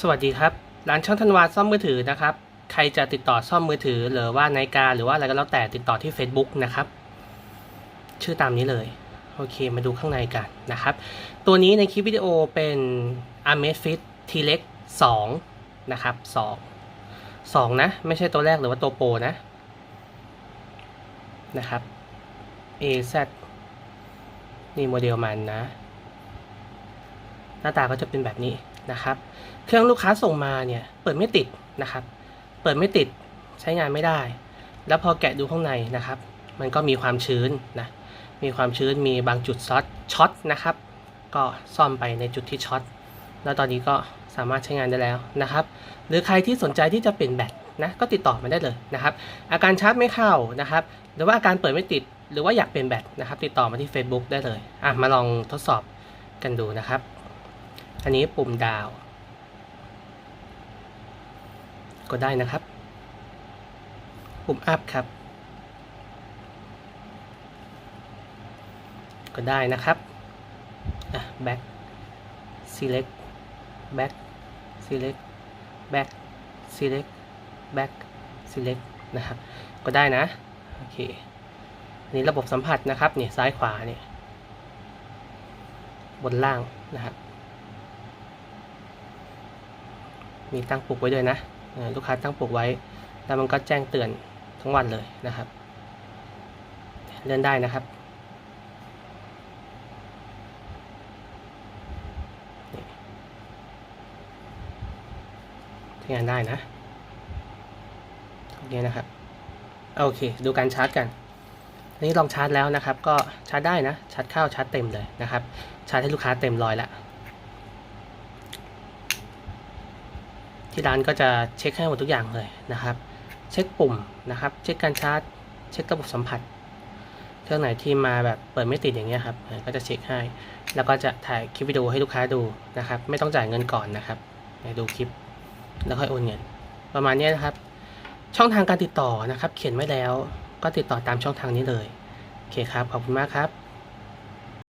สวัสดีครับ ร้านช่างธันวาซ่อมมือถือนะครับ ใครจะติดต่อซ่อมมือถือ หรือว่านาฬิกาหรือว่าอะไรก็แล้วแต่ติดต่อที่ Facebook นะครับ ชื่อตามนี้เลย โอเค มาดูข้างในกันนะครับ ตัวนี้ในคลิปวิดีโอเป็น Amazfit T-Rex 2นะครับ2 2 นะ ไม่ใช่ตัวแรกหรือว่าตัวโปรนะ นะครับ AZ นี่โมเดลมันนะ หน้าตาก็จะเป็นแบบนี้นะครับ เครื่องลูกค้าส่งมาเนี่ยเปิดไม่ติดนะครับ เปิดไม่ติดใช้งานไม่ได้ แล้วพอแกะดูข้างในนะครับ มันก็มีความชื้นนะมีความชื้นมีบางจุดช็อตช็อตนะครับ ก็ซ่อมไปในจุดที่ช็อตแล้วตอนนี้ก็สามารถใช้งานได้แล้วนะครับ หรือใครที่สนใจที่จะเปลี่ยนแบตนะก็ติดต่อมาได้เลยนะครับ อาการชาร์จไม่เข้านะครับ หรือว่าอาการเปิดไม่ติด หรือว่าอยากเปลี่ยนแบตนะครับ ติดต่อมาที่ Facebook ได้เลยอะมาลองทดสอบกันดูนะครับ อันนี้ปุ่มดาว กดได้นะครับ ปุ่มอัพครับ ก็ได้นะครับอะ back select back select back select back select นะครับ ก็ได้นะ โอเคอนนี้ระบบสัมผัสนะครับ เนี่ย ซ้ายขวาเนี่ย บนล่างนะครับ มีตั้งปลุกไว้ด้วยนะ ลูกค้าตั้งปลุกไว้ แล้วมันก็แจ้งเตือนทั้งวันเลยนะครับ เลื่อนได้นะครับใช้งานได้นะโอเคนะครับโอเค ดูการชาร์จกันอันนี้ลองชาร์จแล้วนะครับ ก็ชาร์จได้นะ ชาร์จเข้าชาร์จเต็มเลยนะครับ ชาร์จให้ลูกค้าเต็มร้อยแล้ว ที่ร้านก็จะเช็คให้หมดทุกอย่างเลยนะครับ เช็คปุ่มนะครับ เช็คการชาร์จ เช็คระบบสัมผัส เครื่องไหนที่มาแบบเปิดไม่ติดอย่างเงี้ยครับ ก็จะเช็คให้ แล้วก็จะถ่ายคลิปวิดีโอให้ลูกค้าดูนะครับ ไม่ต้องจ่ายเงินก่อนนะครับดูคลิป แล้วค่อยโอนเงิน ประมาณนี้นะครับ ช่องทางการติดต่อนะครับ เขียนไว้แล้ว ก็ติดต่อตามช่องทางนี้เลย โอเคครับ ขอบคุณมากครับ